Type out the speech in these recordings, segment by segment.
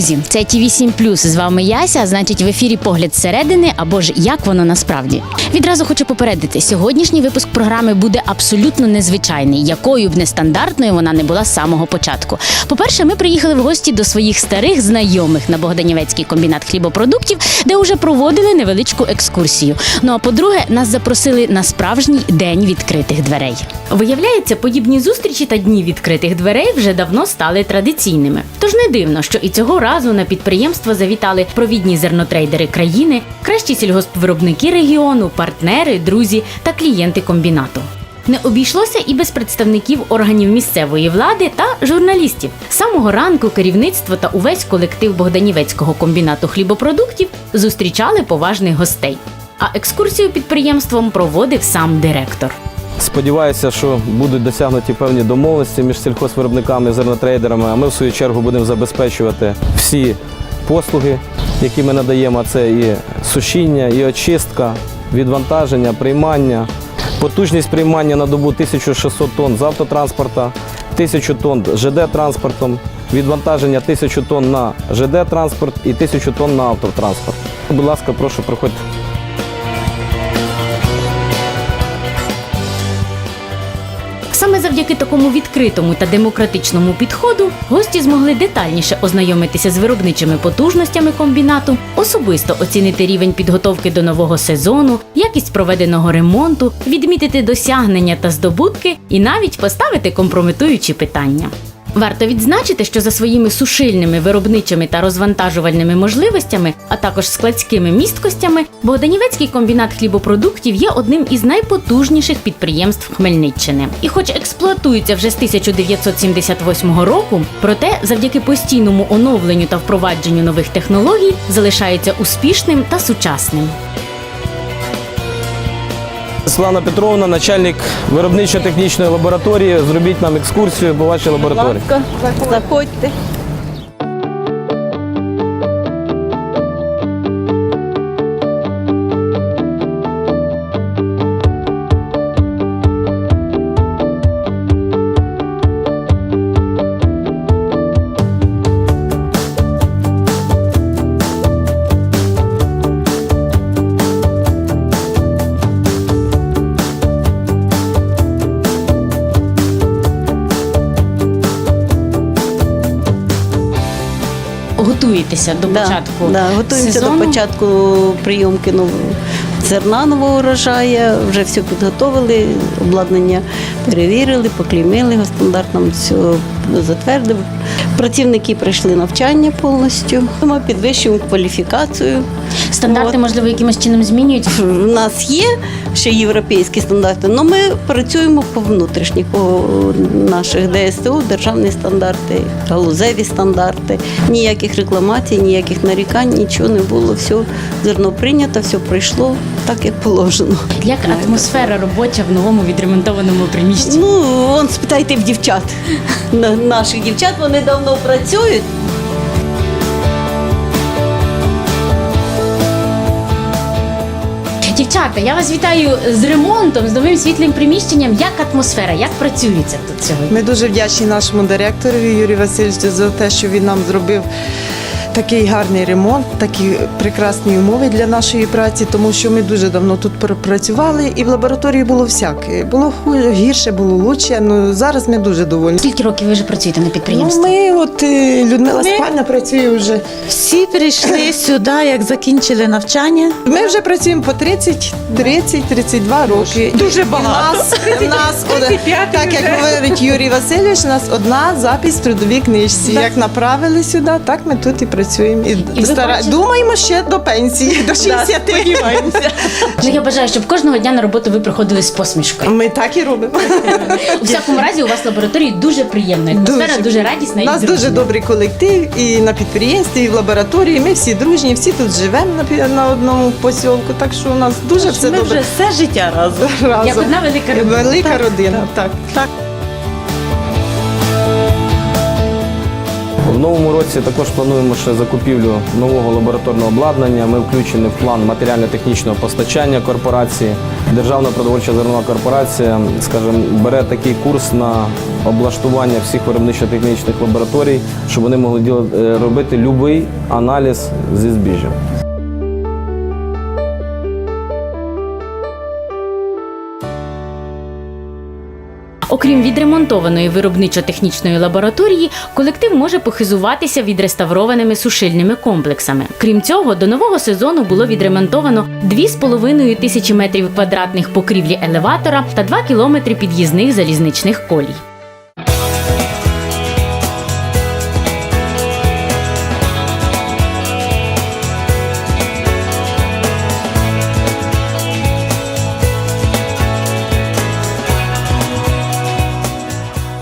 Друзі! Це ТІВІ 7 З вами Яся. Значить, в ефірі погляд зсередини або ж як воно насправді. Відразу хочу попередити: сьогоднішній випуск програми буде абсолютно незвичайний, якою б нестандартною вона не була з самого початку. По-перше, ми приїхали в гості до своїх старих знайомих на Богданівецький комбінат хлібопродуктів, де вже проводили невеличку екскурсію. Ну а по-друге, нас запросили на справжній день відкритих дверей. Виявляється, подібні зустрічі та дні відкритих дверей вже давно стали традиційними. Тож не дивно, що і цього разу на підприємство завітали провідні зернотрейдери країни, кращі сільгоспвиробники регіону, партнери, друзі та клієнти комбінату. Не обійшлося і без представників органів місцевої влади та журналістів. З самого ранку керівництво та увесь колектив Богданівецького комбінату хлібопродуктів зустрічали поважних гостей. А екскурсію підприємством проводив сам директор. Сподіваюся, що будуть досягнуті певні домовленості між сільхозвиробниками і зернотрейдерами, а ми в свою чергу будемо забезпечувати всі послуги, які ми надаємо. Це і сушіння, і очистка, відвантаження, приймання. Потужність приймання на добу 1600 тонн з автотранспорта, 1000 тонн ЖД-транспортом, відвантаження 1000 тонн на ЖД-транспорт і 1000 тонн на автотранспорт. Будь ласка, прошу, проходьте. Завдяки такому відкритому та демократичному підходу гості змогли детальніше ознайомитися з виробничими потужностями комбінату, особисто оцінити рівень підготовки до нового сезону, якість проведеного ремонту, відмітити досягнення та здобутки і навіть поставити компрометуючі питання. Варто відзначити, що за своїми сушильними, виробничими та розвантажувальними можливостями, а також складськими місткостями, Богданівецький комбінат хлібопродуктів є одним із найпотужніших підприємств Хмельниччини. І, хоч експлуатується вже з 1978 року, проте завдяки постійному оновленню та впровадженню нових технологій залишається успішним та сучасним. Світлана Петровна, начальник виробничо-технічної лабораторії. Зробіть нам екскурсію по вашій лабораторії. Заходьте. Готуєтеся до Да, початку да, готуємося сезону. до початку прийомки нового зерна нового урожаю. Вже все підготовили, обладнання перевірили, поклімили, його все затвердив. Працівники пройшли навчання повністю. Ми підвищуємо кваліфікацію. Стандарти, От. можливо, якимось чином змінюють. У нас є ще європейські стандарти, але ми працюємо по внутрішніх, по наших ДСТУ, державні стандарти, галузеві стандарти. Ніяких рекламацій, ніяких нарікань, нічого не було. Все зерно прийнято, все пройшло так, як положено. Як атмосфера робоча в новому відремонтованому приміщенні? Ну, вон спитайте в дівчат. Наших дівчат вони давно працюють. Дівчата, я вас вітаю з ремонтом, з новим світлим приміщенням. Як атмосфера, як працюється тут сьогодні? Ми дуже вдячні нашому директорові Юрію Васильовичу за те, що він нам зробив такий гарний ремонт, такі прекрасні умови для нашої праці, тому що ми дуже давно тут працювали, і в лабораторії було всяке. Було гірше, було лучше. Ну зараз ми дуже довольні. Скільки років ви вже працюєте на Ну, підприємстві? ми, от е, Людмила Степанівна працює вже. Всі прийшли сюди, як закінчили навчання. Ми вже працюємо по 30, 30, 32 роки. Дуже багато. У нас, у нас так як говорить Юрій Васильович, у нас одна запись в трудовій книжці. Як направили сюди, так ми тут і працюємо. І, ви стара... бачите? думаємо ще до пенсії, до 60. Ну я бажаю, щоб кожного дня на роботу ви приходили з посмішкою. Ми так і робимо. У всякому разі, у вас лабораторії дуже приємна. Атмосфера дуже, радісна У і нас дуже добрий колектив і на підприємстві, і в лабораторії. Ми всі дружні, всі тут живемо на, на одному посілку. Так що у нас дуже все Ми добре. вже все життя разом. разом. Як одна велика родина. Велика родина, так. Так. Новому році також плануємо ще закупівлю нового лабораторного обладнання. Ми включені в план матеріально-технічного постачання корпорації. Державна продовольча зернова корпорація, скажімо, бере такий курс на облаштування всіх виробничо-технічних лабораторій, щоб вони могли е, робити будь-який аналіз зі збіжжя. Окрім відремонтованої виробничо-технічної лабораторії, колектив може похизуватися відреставрованими сушильними комплексами. Крім цього, до нового сезону було відремонтовано 2,5 тисячі метрів квадратних покрівлі елеватора та 2 кілометри під'їзних залізничних колій.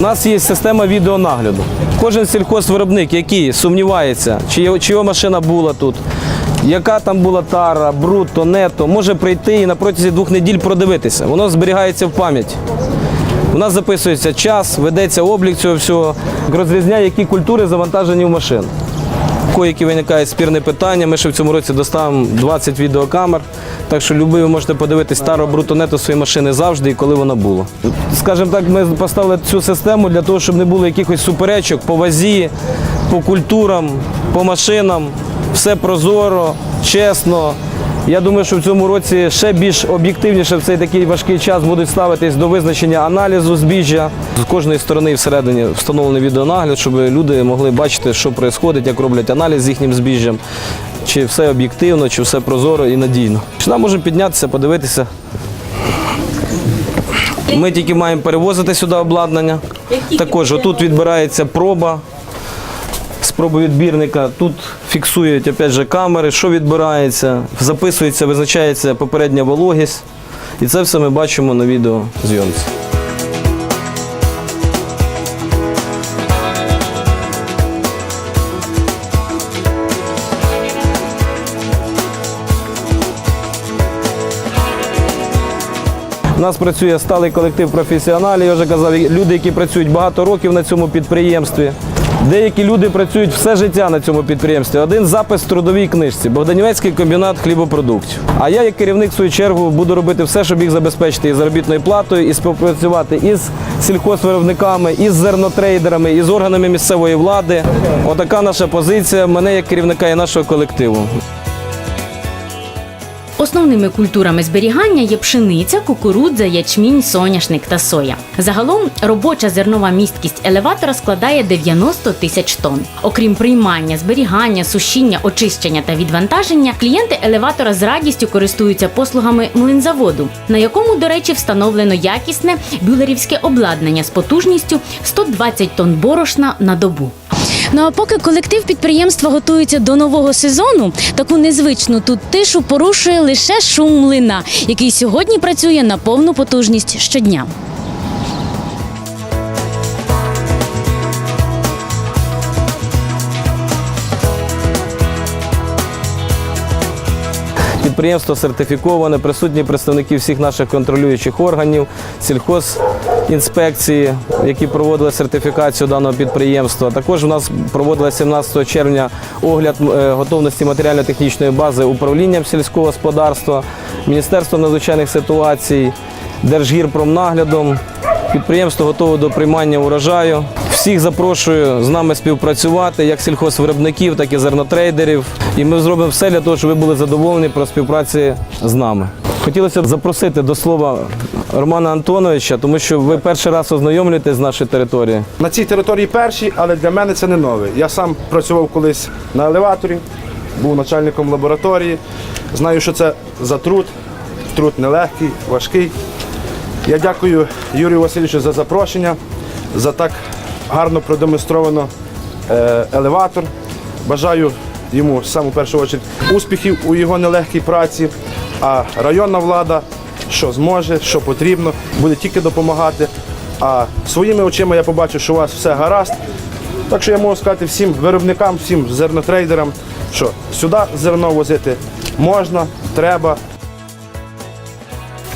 У нас є система відеонагляду. Кожен сільхозвиробник, який сумнівається, чи його, машина була тут, яка там була тара, бруто, нето, може прийти і на протязі двох неділь продивитися. Воно зберігається в пам'яті. У нас записується час, ведеться облік цього всього, розрізняє, які культури завантажені в машину. У які виникають спірне питання. Ми ще в цьому році доставимо 20 відеокамер. Так що любий ви можете подивитись старо брутонету своєї машини завжди і коли воно було. Скажімо так, ми поставили цю систему для того, щоб не було якихось суперечок по вазі, по культурам, по машинам. Все прозоро, чесно. Я думаю, що в цьому році ще більш об'єктивніше в цей такий важкий час будуть ставитись до визначення аналізу збіжжя. З кожної сторони всередині встановлений відеонагляд, щоб люди могли бачити, що відбувається, як роблять аналіз з їхнім збіжжям, чи все об'єктивно, чи все прозоро і надійно. Нам можемо піднятися, подивитися. Ми тільки маємо перевозити сюди обладнання. Також отут відбирається проба з пробовідбірника. Тут фіксують опять же, камери, що відбирається, записується, визначається попередня вологість. І це все ми бачимо на відеозйомці. У нас працює сталий колектив професіоналів, я вже казав, люди, які працюють багато років на цьому підприємстві. Деякі люди працюють все життя на цьому підприємстві. Один запис в трудовій книжці Богданівецький комбінат хлібопродуктів. А я, як керівник, в свою чергу, буду робити все, щоб їх забезпечити і заробітною платою, і співпрацювати із сільхозвиробниками, із зернотрейдерами, із органами місцевої влади. Отака наша позиція мене як керівника і нашого колективу. Основними культурами зберігання є пшениця, кукурудза, ячмінь, соняшник та соя. Загалом робоча зернова місткість елеватора складає 90 тисяч тонн. Окрім приймання, зберігання, сушіння, очищення та відвантаження, клієнти елеватора з радістю користуються послугами млинзаводу, на якому, до речі, встановлено якісне бюлерівське обладнання з потужністю 120 тонн борошна на добу. Ну а поки колектив підприємства готується до нового сезону, таку незвичну тут тишу порушує лише шум млина, який сьогодні працює на повну потужність щодня. Підприємство сертифіковане, присутні представники всіх наших контролюючих органів, сільхозінспекції, які проводили сертифікацію даного підприємства. Також у нас проводили 17 червня огляд е, готовності матеріально-технічної бази управлінням сільського господарства, Міністерством надзвичайних ситуацій, Держгірпромнаглядом. Підприємство готове до приймання урожаю. Всіх запрошую з нами співпрацювати, як сільхозвиробників, так і зернотрейдерів. І ми зробимо все для того, щоб ви були задоволені про співпраці з нами. Хотілося б запросити до слова Романа Антоновича, тому що ви перший раз ознайомлюєтесь з нашою територією. На цій території перші, але для мене це не нове. Я сам працював колись на елеваторі, був начальником лабораторії. Знаю, що це за труд. Труд нелегкий, важкий. Я дякую Юрію Васильовичу за запрошення, за так гарно продемонстровано е, елеватор. Бажаю йому в саму першу чергу успіхів у його нелегкій праці. А районна влада, що зможе, що потрібно, буде тільки допомагати. А своїми очима я побачив, що у вас все гаразд. Так що я можу сказати всім виробникам, всім зернотрейдерам, що сюди зерно возити можна, треба,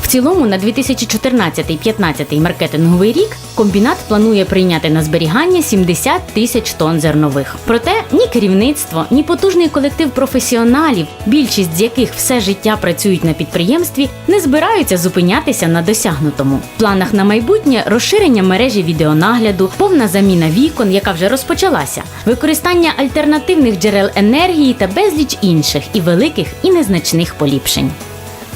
В цілому на 2014-15 маркетинговий рік комбінат планує прийняти на зберігання 70 тисяч тонн зернових. Проте ні керівництво, ні потужний колектив професіоналів, більшість з яких все життя працюють на підприємстві, не збираються зупинятися на досягнутому. В планах на майбутнє розширення мережі відеонагляду, повна заміна вікон, яка вже розпочалася, використання альтернативних джерел енергії та безліч інших і великих і незначних поліпшень.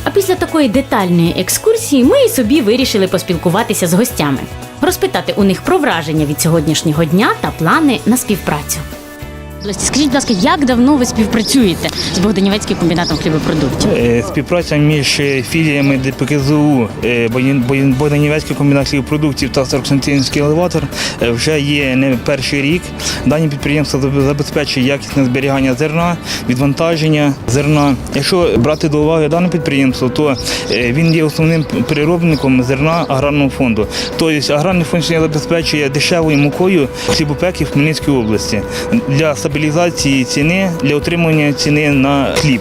А після такої детальної екскурсії ми і собі вирішили поспілкуватися з гостями, розпитати у них про враження від сьогоднішнього дня та плани на співпрацю. Скажіть, будь ласка, як давно ви співпрацюєте з Богданівецьким комбінатом хлібопродуктів? Е, Співпраця між е, філіями ДПКЗУ е, Богданівецький комбінат хлібопродуктів та Староконстантинівський елеватор вже є не перший рік. Дані підприємства заб- забезпечують якісне зберігання зерна, відвантаження зерна. Якщо брати до уваги дане підприємство, то він є основним переробником зерна аграрного фонду. Тобто аграрний фонд забезпечує дешевою мукою хлібопеки в Хмельницькій області для стабілізації ціни, для отримання ціни на хліб.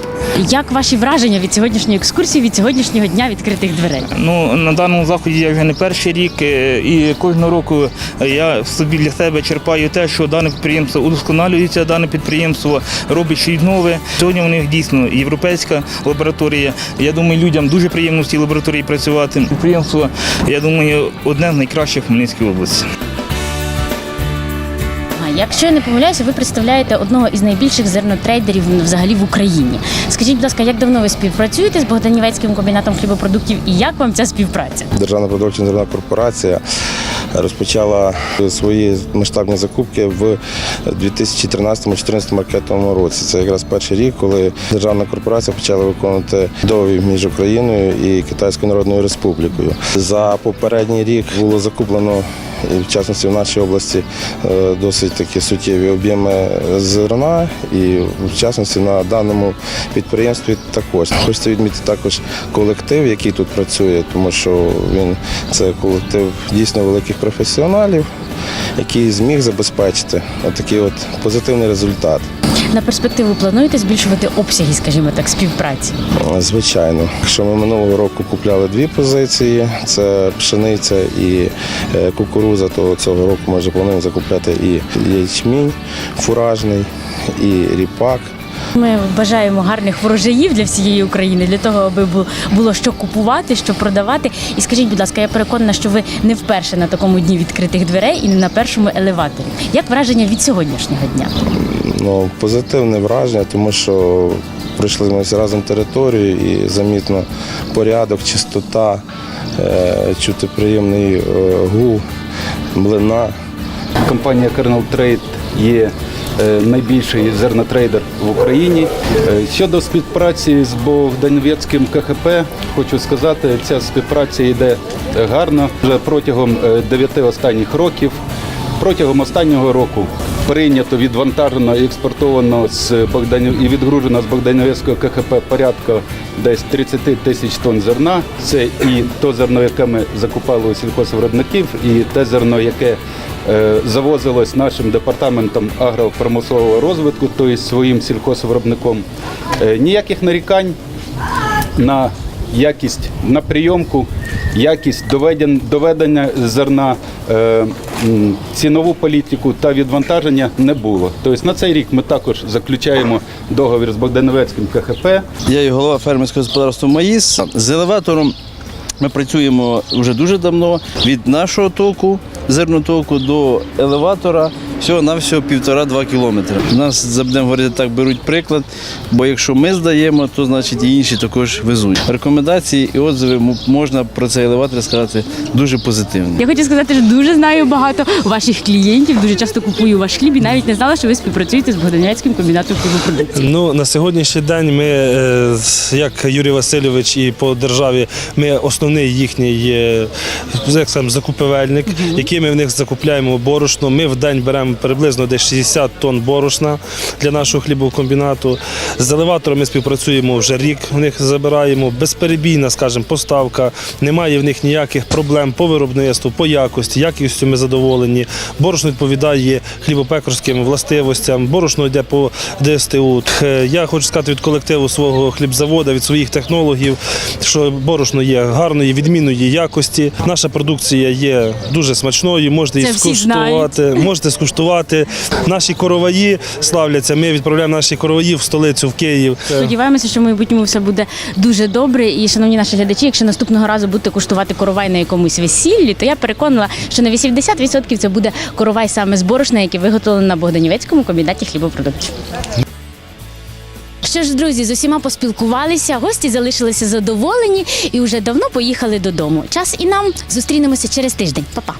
Як ваші враження від сьогоднішньої екскурсії, від сьогоднішнього дня відкритих дверей? Ну на даному заході я вже не перший рік, е, і кожного року я собі для себе черпаю те, що дане підприємство удосконалюється, дане підприємство робить щось нове. Сьогодні у них дійсно європейська лабораторія. Я думаю, людям дуже приємно в цій лабораторії працювати. Підприємство, я думаю, одне з найкращих в Хмельницькій області. Якщо я не помиляюся, ви представляєте одного із найбільших зернотрейдерів взагалі в Україні. Скажіть, будь ласка, як давно ви співпрацюєте з Богданівецьким комбінатом хлібопродуктів і як вам ця співпраця? Державна продовольча зерна корпорація розпочала свої масштабні закупки в 2013-2014 маркетовому році. Це якраз перший рік, коли державна корпорація почала виконувати договір між Україною і Китайською Народною Республікою. За попередній рік було закуплено. І в частності в нашій області е, досить такі суттєві об'єми зерна, і в частності на даному підприємстві також. Хочеться відмітити також колектив, який тут працює, тому що він це колектив дійсно великих професіоналів, який зміг забезпечити отакий от позитивний результат. На перспективу плануєте збільшувати обсяги, скажімо так, співпраці? Звичайно, якщо ми минулого року купляли дві позиції: це пшениця і е, кукуруза, то цього року ми вже плануємо закупляти і ячмінь фуражний, і ріпак. Ми бажаємо гарних врожаїв для всієї України, для того, аби було що купувати, що продавати. І скажіть, будь ласка, я переконана, що ви не вперше на такому дні відкритих дверей і не на першому елеваторі. Як враження від сьогоднішнього дня? Ну, позитивне враження, тому що пройшли ми всі разом територію і замітно порядок, чистота, е, чути приємний е, гул, млина. Компанія Kernel Trade є найбільший зернотрейдер в Україні. Е, Щодо співпраці з Богданівецьким КХП, хочу сказати, ця співпраця йде гарно вже протягом е, дев'яти останніх років. Протягом останнього року прийнято, відвантажено і експортовано з Богданів і відгружено з Богданівецького КХП порядка десь 30 тисяч тонн зерна. Це і то зерно, яке ми закупали у сільхозвиробників, і те зерно, яке е, завозилось нашим департаментом агропромислового розвитку, тобто своїм сільхозвиробником. Е, ніяких нарікань на якість на прийомку, якість доведен- доведення зерна, е, цінову політику та відвантаження не було. Тобто на цей рік ми також заключаємо договір з Богдановецьким КХП. Я є голова фермерського господарства Маїс. З елеватором ми працюємо вже дуже давно. Від нашого току, зернотоку до елеватора всього на всього півтора-два кілометри. Нас будемо говорити так, беруть приклад, бо якщо ми здаємо, то значить і інші також везуть. Рекомендації і отзиви можна про цей елеватор сказати дуже позитивні. Я хочу сказати, що дуже знаю багато ваших клієнтів, дуже часто купую ваш хліб і навіть не знала, що ви співпрацюєте з Богданівецьким комбінатом хлібопродуктів. Ну на сьогоднішній день ми, е, як Юрій Васильович, і по державі, ми основний їхній е, як сам закупівельник, який ми в них закупляємо борошно. Ми в день беремо приблизно десь 60 тонн борошна для нашого хлібокомбінату. З елеватором ми співпрацюємо вже рік. У них забираємо безперебійна, скажімо, поставка. Немає в них ніяких проблем по виробництву, по якості, якістю ми задоволені. Борошно відповідає хлібопекарським властивостям. Борошно йде по ДСТУ. Я хочу сказати від колективу свого хлібзаводу, від своїх технологів, що борошно є гарної, відмінної якості. Наша продукція є дуже смачною. Можете її скуштувати. Можете скуштувати. Наші короваї славляться. Ми відправляємо наші короваї в столицю в Київ. Сподіваємося, що в майбутньому все буде дуже добре. І, шановні наші глядачі, якщо наступного разу будете куштувати коровай на якомусь весіллі, то я переконана, що на 80% це буде коровай саме з борошна, який виготовлений на Богданівецькому комбінаті хлібопродуктів. Що ж, друзі, з усіма поспілкувалися, гості залишилися задоволені і вже давно поїхали додому. Час і нам зустрінемося через тиждень. Па-па!